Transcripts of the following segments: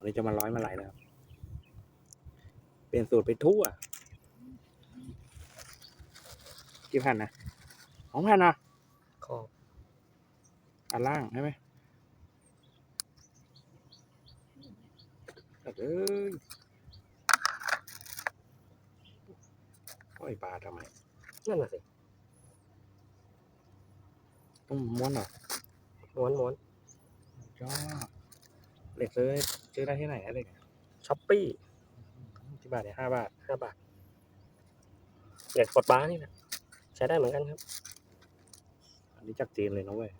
วันนี้จะมาร้อยมาไหลนะครับ เปลี่ยนสูตรไปทั่วกี่แผ่นนะสองแผ่นนะขอบอันล่างใช่ไหมตัดเอ้ยปล่อยปลาทำไมนั่นน่ะสิต้องม้วนเหรอม้วนม้วนยอด เหล็กซื้อซื้อได้ที่ไหนอะเหล็กช้อปปี้ที่บาทเนี่ยห้าบาทห้าบาทเหล็กกดบ้าร์นี่นะใช้ได้เหมือนกันครับ อันนี้จากจีนเลยนะเว้ย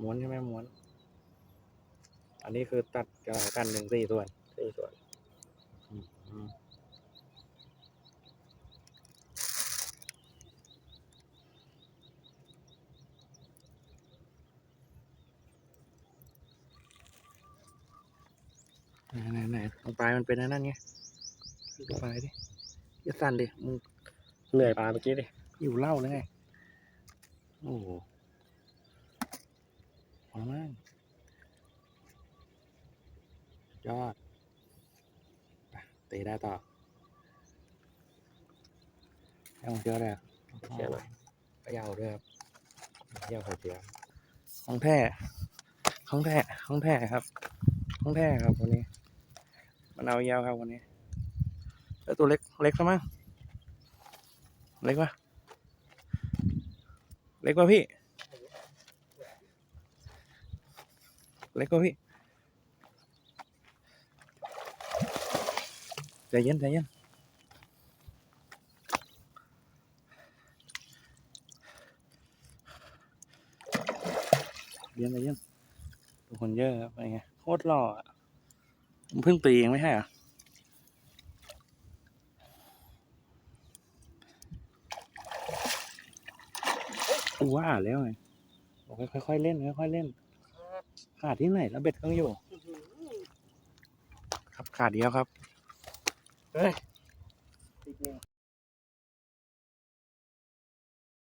ม้วนใช่ไหมม้วน อันนี้คือตัดกันหนึ่งสี่ส่วนสี่ส่วน อืม ไหนไหนไหนตรงปลายมันเป็นอันนั่นไงดูปลายดิอย่าสั่นดิมึงเหนื่อยปลาเมื่อกี้ดิหิวเหล้าเลยไง โอ้โหพอแล้วมั้งยอดไปเตะได้ต่อให้มันเชื่อเลยอะเชียร์หน่อยเขย่าด้วยครับเขย่าไข่เจียวของแท้ของแท้ของแท้ครับของแท้ครับวันนี้ มันเอายาวครับวันนี้แล้วตัวเล็กเล็กซะมั้งเล็กปะเล็กปะพี่ เล็กปะพี่ใจเย็นใจเย็นเย็นใจเย็นคนเยอะครับไปไงโคตรหล่ออะ มันเพิ่งตีเองไม่ใช่เหรอว่าแล้วไงบอกให้ค่อยๆเล่นค่อยๆเล่น ขาดที่ไหนแล้วเบ็ดก็อยู่ ครับขาดเดียวครับ เฮ้ย